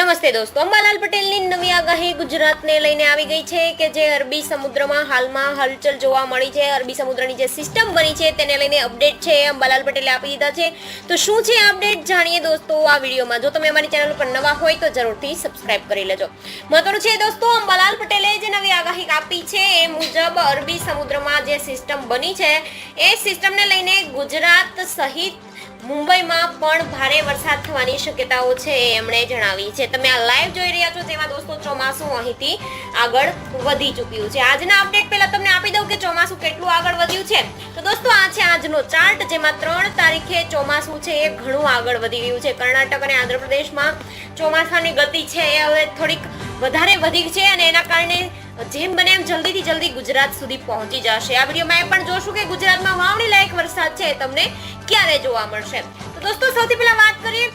નમસ્તે દોસ્તો, અંબાલાલ પટેલની નવી આગાહી ગુજરાતને લઈને આવી ગઈ છે કે જે અરબી સમુદ્રમાં હાલમાં હલચલ જોવા મળી છે. અરબી સમુદ્રની જે સિસ્ટમ બની છે તેને લઈને અપડેટ છે અંબાલાલ પટેલે આપી દીધા છે. તો શું છે અપડેટ જાણીએ દોસ્તો આ વિડીયોમાં. જો તમે અમારી ચેનલ પર નવા હોય તો જરૂરથી સબસ્ક્રાઇબ કરી લેજો. મહત્વનું છે દોસ્તો, અંબાલાલ પટેલે જે નવી આગાહી આપી છે એ મુજબ અરબી સમુદ્રમાં જે સિસ્ટમ બની છે, એ સિસ્ટમને લઈને ગુજરાત સહિત મુંબઈમાં પણ ભારે વરસાદ થવાની શક્યતાઓ છે એમણે જણાવી છે. તમે આ લાઈવ જોઈ રહ્યા છો તેમાં દોસ્તો, ચોમાસું અહીંથી આગળ વધી ચૂક્યું છે. આજના અપડેટ પહેલા તમને આપી દઉં કે ચોમાસું કેટલું આગળ વધ્યું છે. તો દોસ્તો, આ છે આજનો ચાર્ટ જેમાં ત્રણ તારીખે ચોમાસું છે એ ઘણું આગળ વધી રહ્યું છે. કર્ણાટક અને આંધ્રપ્રદેશમાં ચોમાસાની ગતિ છે એ હવે થોડીક વધારે વધી છે અને એના કારણે જેમ બને એમ જલ્દીથી જલ્દી ગુજરાત સુધી પહોંચી જશે. આ વિડીયોમાં એ પણ જોશું કે ગુજરાતમાં વાવણી લાયક વરસાદ છે તમને ક્યારે જોવા મળશે. તો દોસ્તો, સૌથી પહેલા વાત કરીએ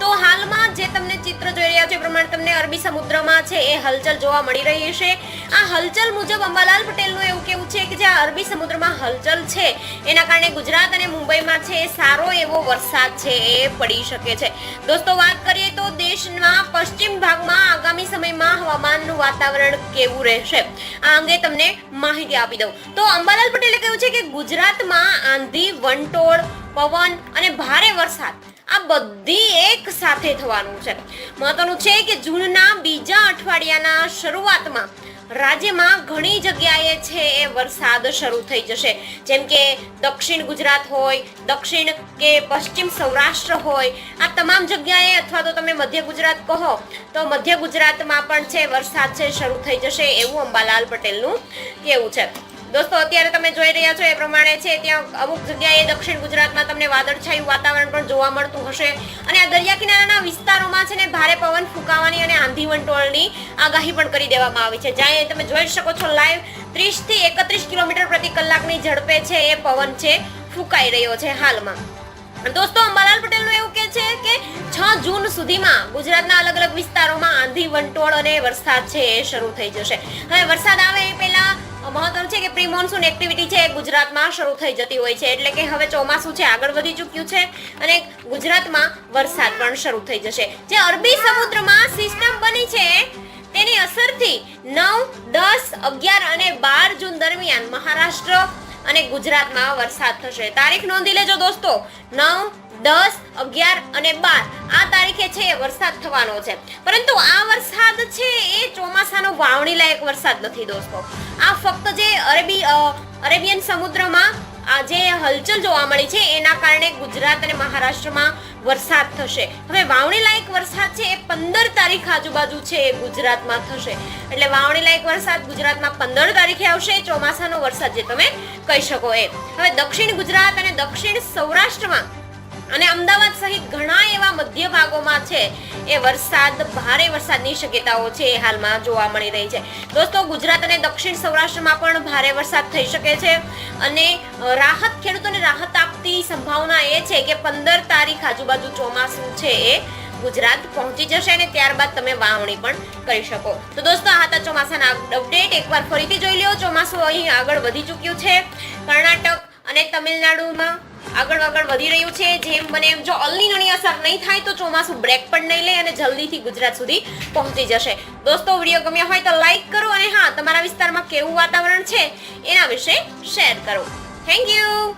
તો હાલમાં જે તમને ચિત્ર જોઈ રહ્યા છે પ્રમાણે તમને અરબી સમુદ્રમાં છે એ હલચલ જોવા મળી રહી છે. આ હલચલ મુજબ અંબાલાલ પટેલનું એવું કેવું છે અરબી સમુદ્રમાં હલચલ છે. એના કારણે ગુજરાત અને મુંબઈમાં છે, સારો એવો વરસાદ છે, એ પડી શકે છે. દોસ્તો, વાત કરીએ તો દેશના પશ્ચિમ ભાગમાં આગામી સમયમાં હવામાનનું વાતાવરણ કેવું રહેશે? આ અંગે તમને માહિતી આપી દઉં. તો અંબાલાલ પટેલે કહ્યું છે કે ગુજરાતમાં આંધી, વંટોળ, પવન અને ભારે વરસાદ આ બધી એક સાથે થવાનું છે. મહત્વનું છે કે જૂનના બીજા અઠવાડિયાના શરૂઆતમાં રાજ્યમાં ઘણી જગ્યાએ છે એ વરસાદ શરૂ થઈ જશે. જેમ કે દક્ષિણ ગુજરાત હોય, દક્ષિણ કે પશ્ચિમ સૌરાષ્ટ્ર હોય, આ તમામ જગ્યાએ અથવા તો તમે મધ્ય ગુજરાત કહો, તો મધ્ય ગુજરાતમાં પણ છે, વરસાદ છે, શરૂ થઈ જશે એવું અંબાલાલ પટેલનું કહેવું છે. દોસ્તો, અત્યારે તમે જોઈ રહ્યા છો એ પ્રમાણે છે, ત્યાં અમુક જગ્યાએ દક્ષિણ ગુજરાતમાં તમને વાદળછાયું વાતાવરણ પણ જોવા મળતું હશે. અને આ દરિયા કિનારાના વિસ્તારોમાં છે ને, ભારે પવન ફૂંકાવાની અને આંધી વંટોળની આગાહી પણ કરી દેવામાં આવી છે. જ્યાં તમે જોઈ શકો છો, લાઈવ ત્રીસથી એકત્રીસ કિલોમીટર પ્રતિ કલાકની ઝડપે છે, એ પવન છે, ફૂંકાઈ રહ્યો છે હાલમાં. દોસ્તો, અંબાલાલ પટેલનું એવું કે છે કે છ જૂન સુધીમાં ગુજરાતના અલગ અલગ વિસ્તારોમાં આંધી વંટોળ અને વરસાદ છે, એ શરૂ થઈ જશે. હવે વરસાદ આવે એ પહેલા મોન્સૂન એક્ટિવિટી છે ગુજરાતમાં શરૂ થઈ જતી હોય છે. એટલે કે હવે ચોમાસું છે, આગળ વધી ચૂક્યું છે અને ગુજરાતમાં વરસાદ પણ શરૂ થઈ જશે. જે અરબી સમુદ્રમાં સિસ્ટમ બની છે, તેની અસરથી નવ, દસ, અગિયાર અને બાર જૂન દરમિયાન મહારાષ્ટ્ર અને ગુજરાતમાં વરસાદ થશે. તારીખ નોંધી લેજો દોસ્તો. નવ, દસ, અગિયાર અને બાર. આ તારીખે છે વરસાદ થવાનો છે. પરંતુ આ વરસાદ છે એ ચોમાસાનો વાવણી લાયક વરસાદ નથી દોસ્તો. આ ફક્ત જે અરેબી અરેબિયન સમુદ્રમાં જે હલચલ જોવા મળી છે. એના કારણે ગુજરાત અને મહારાષ્ટ્રમાં વરસાદ થશે. હવે વાવણી લાયક વરસાદ છે એ પંદર તારીખ આજુબાજુ છે એ ગુજરાતમાં થશે. એટલે વાવણી લાયક વરસાદ ગુજરાતમાં પંદર તારીખે આવશે. ચોમાસાનો વરસાદ જે તમે કહી શકો એ. હવે દક્ષિણ ગુજરાત અને દક્ષિણ સૌરાષ્ટ્રમાં અને અમદાવાદ સહિત ઘણા મધ્ય ભાગોમાં છે. એ વરસાદ, ભારે વરસાદની શક્યતાઓ છે એ હાલમાં જોવા મળી રહી છે. દોસ્તો, ગુજરાત અને દક્ષિણ સૌરાષ્ટ્રમાં પણ ભારે વરસાદ થઈ શકે છે અને રાહત, ખેડૂતોને રાહત આપતી સંભાવના એ છે કે પંદર તારીખ આજુબાજુ ચોમાસું છે એ ગુજરાત પહોંચી જશે અને ત્યારબાદ તમે વાવણી પણ કરી શકો. તો દોસ્તો, આ હતા ચોમાસાના અપડેટ એકવાર ફરીથી જોઈ લો ચોમાસું અહીં આગળ વધી ચૂક્યું છે. કર્ણાટક અને તમિલનાડુમાં આગળ આગળ વધી રહ્યું છે. જેમ બને એમ જો અલ્નીનોની અસર નહીં થાય તો ચોમાસું બ્રેક પણ નહીં લે અને જલ્દીથી ગુજરાત સુધી પહોંચી જશે. દોસ્તો, વીડિયો ગમ્યો હોય તો લાઈક કરો અને હા, તમારા વિસ્તારમાં કેવું વાતાવરણ છે એના વિશે શેર કરો. Thank you!